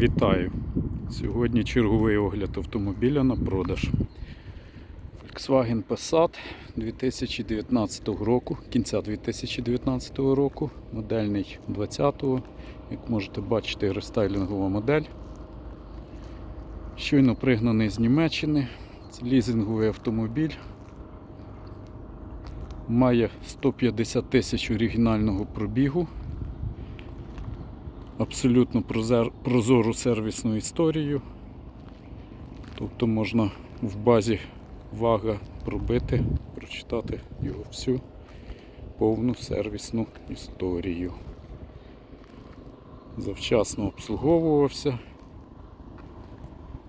Вітаю! Сьогодні черговий огляд автомобіля на продаж. Volkswagen Passat 2019 року, кінця 2019 року, модельний 20-го. Як можете бачити, рестайлінгова модель. Щойно пригнаний з Німеччини. Це лізинговий автомобіль. Має 150 тисяч оригінального пробігу абсолютно прозору сервісну історію. Тобто можна в базі вага пробити, прочитати його всю повну сервісну історію. Завчасно обслуговувався.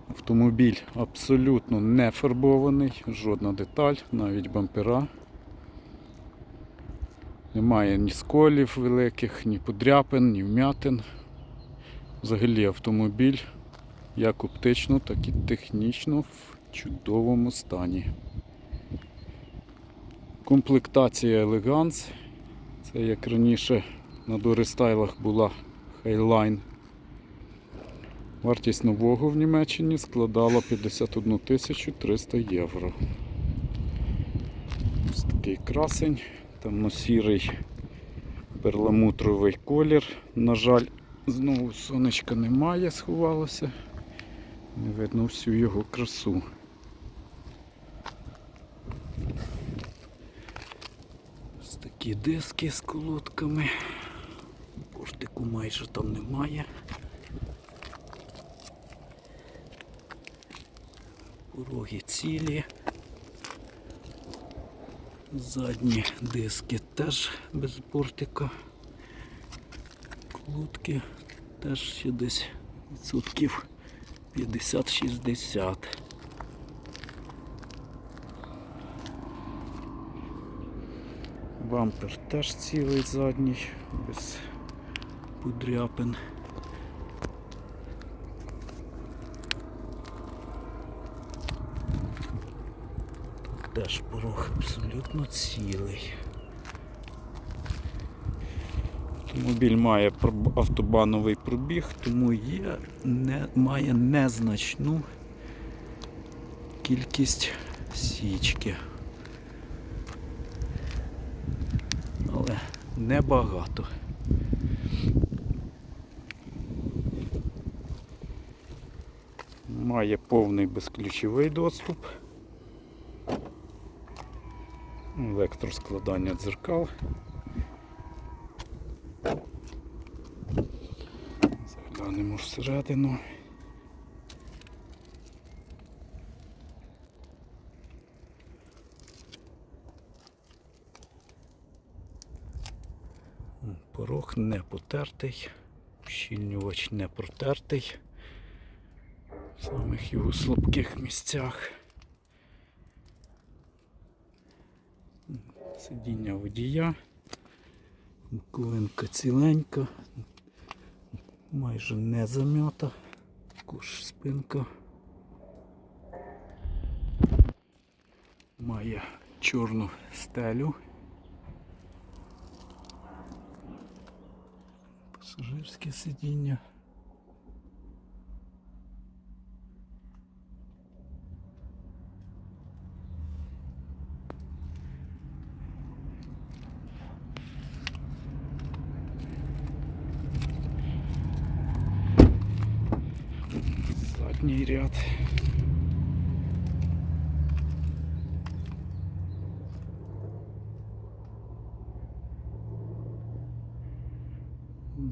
Автомобіль абсолютно не фарбований, жодна деталь, навіть бампера. Немає ні сколів великих, ні подряпин, ні вмятин. Взагалі автомобіль як оптично, так і технічно в чудовому стані. Комплектація Elegance. Це як раніше на дорестайлах була Highline. Вартість нового в Німеччині складала 51 300 євро. Ось такий красень, темно-сірий перламутровий колір. На жаль, знову сонечка немає, сховалося. Не видно всю його красу. Ось такі диски з колодками. Поштику майже там немає. Пороги цілі. Задні диски теж без бортика. Колодки теж ще десь відсотків 50-60. Бампер теж цілий задній, без подряпин. Теж порог абсолютно цілий. Автомобіль має автобановий пробіг, тому є, не, має незначну кількість січки. Але небагато. Має повний безключовий доступ. Електроскладання дзеркал. Заглянемо всередину. Порог не потертий, щільнювач не протертий в самих його слабких місцях. Сидіння водія, Буковинка ціленька, майже не зам'ята, також спинка. Має чорну стелю. Пасажирське сидіння. Задній.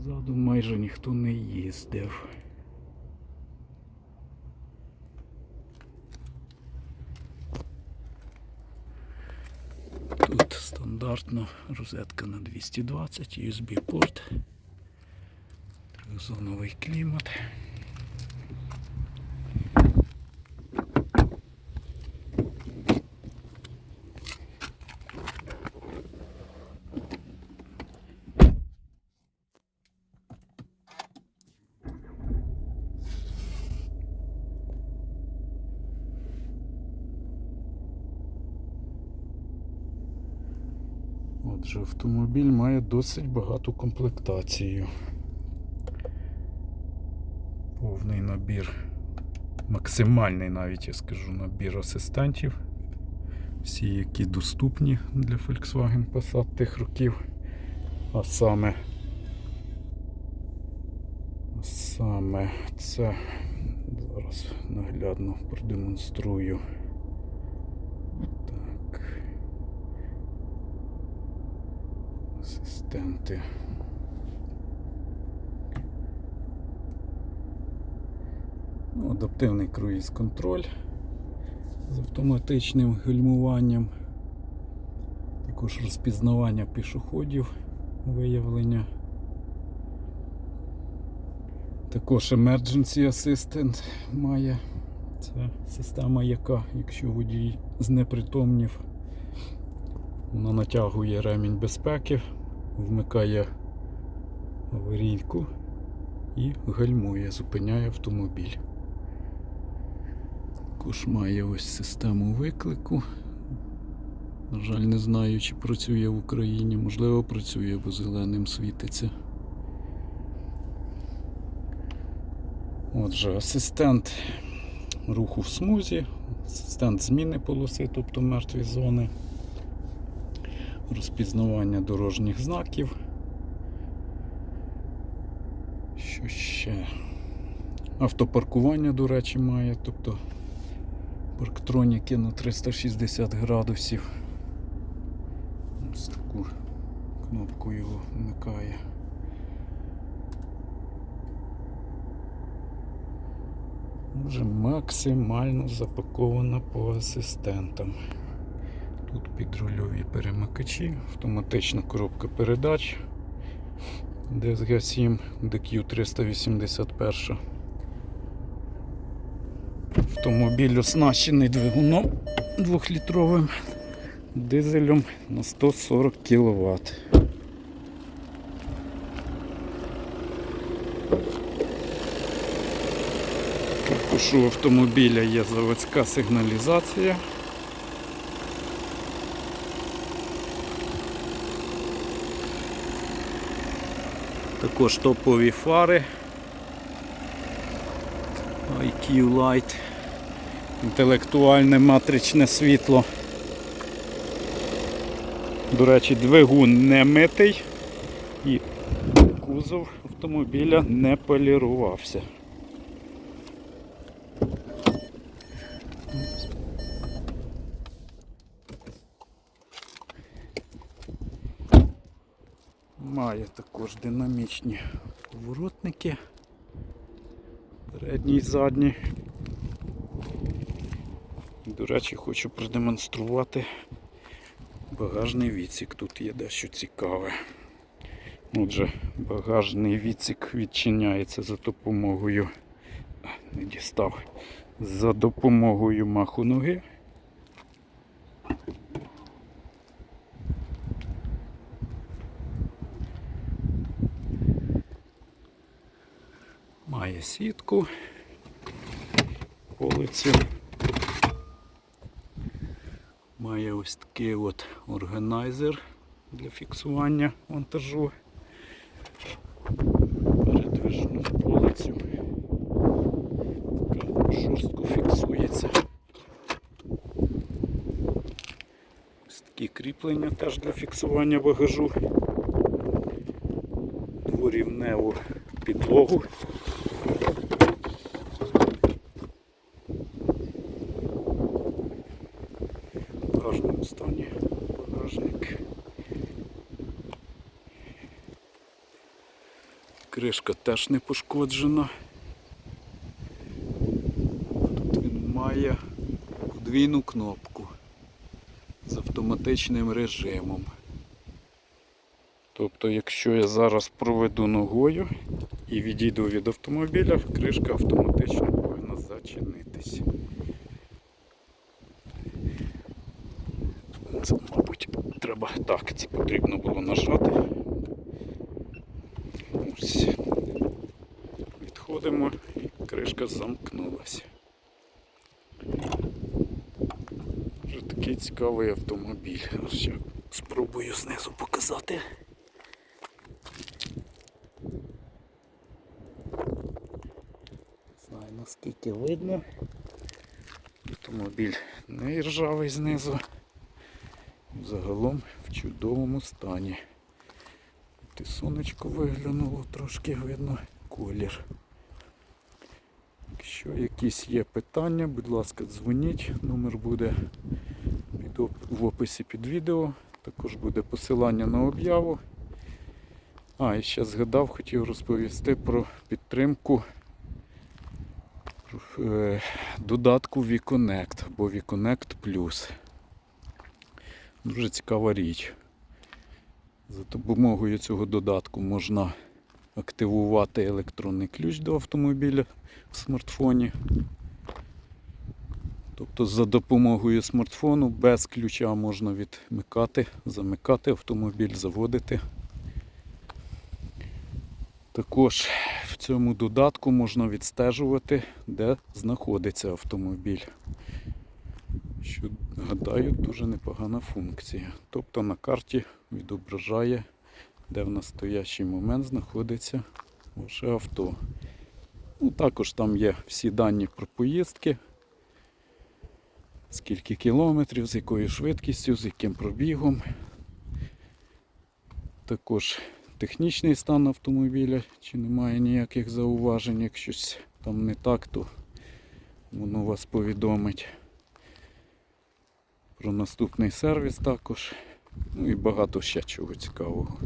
Ззаду майже ніхто не їздив. Тут стандартно розетка на 220, USB порт, трьохзоновий клімат. Отже, автомобіль має досить багату комплектацію. Повний набір, максимальний навіть я скажу набір асистентів. Всі, які доступні для Volkswagen Passat тих років. А саме, а саме це зараз наглядно продемонструю. Так. Асистенти. Ну, Адаптивний круїз контроль з автоматичним гальмуванням. Також розпізнавання пішоходів, виявлення. Також Emergency Assistant має. Це система, яка, якщо водій знепритомнів, вона натягує ремінь безпеки, вмикає аварійку і гальмує, зупиняє автомобіль. Також має ось систему виклику. На жаль, не знаю, чи працює в Україні. Можливо, працює, бо зеленим світиться. Отже, асистент руху в смузі, асистент зміни полоси, тобто мертві зони, розпізнавання дорожніх знаків. Що ще? Автопаркування, до речі, має, тобто парктроніки на 360 градусів. Ось таку кнопку його вмикає. Вже максимально запакована по асистентам. Тут підрульові перемикачі, автоматична коробка передач DSG7 DQ381. Автомобіль оснащений двигуном 2-літровим дизелем на 140 кВт. Також у автомобіля є заводська сигналізація. Також топові фари. IQ Light. Інтелектуальне матричне світло. До речі, двигун не митий і кузов автомобіля не полірувався. Має також динамічні поворотники. Передній і задній. До речі, хочу продемонструвати багажний відсік. Тут є дещо цікаве. Отже, багажний відсік відчиняється за допомогою. Не дістав. За допомогою маху ноги. Сітку, полицю. Має ось такий от органайзер для фіксування вантажу. Передвижну полицю. Така жорстко фіксується. Ось такі кріплення теж для фіксування багажу. Дворівневу підлогу. Гарному багажник. Кришка теж не пошкоджена. Тут він має подвійну кнопку з автоматичним режимом. Тобто, якщо я зараз проведу ногою і відійду від автомобіля, кришка автоматично треба так, це потрібно було нажати. Ось. Відходимо і кришка замкнулася. Вже такий цікавий автомобіль. Я спробую знизу показати. наскільки видно. Автомобіль не ржавий знизу. Загалом в чудовому стані. І сонечко виглянуло, трошки видно колір. Якщо якісь є питання, будь ласка, дзвоніть. Номер буде в описі під відео. Також буде посилання на об'яву. А, і ще згадав, хотів розповісти про підтримку е, додатку VConnect або VConnect Plus. Дуже цікава річ. За допомогою цього додатку можна активувати електронний ключ до автомобіля в смартфоні. Тобто за допомогою смартфону без ключа можна відмикати, замикати автомобіль, заводити. Також в цьому додатку можна відстежувати, де знаходиться автомобіль. Що, гадаю, дуже непогана функція. Тобто на карті відображає, де в настоящий момент знаходиться ваше авто. Ну, також там є всі дані про поїздки, скільки кілометрів, з якою швидкістю, з яким пробігом. Також технічний стан автомобіля, чи немає ніяких зауважень, як щось там не так, то воно вас повідомить. Про наступний сервіс також. Ну і багато ще чого цікавого.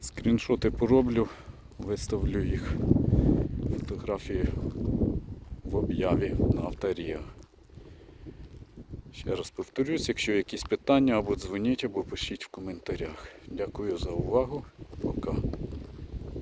Скріншоти пороблю, виставлю їх фотографії в об'яві на авторія. Ще раз повторюсь, якщо якісь питання, або дзвоніть, або пишіть в коментарях. Дякую за увагу. Пока.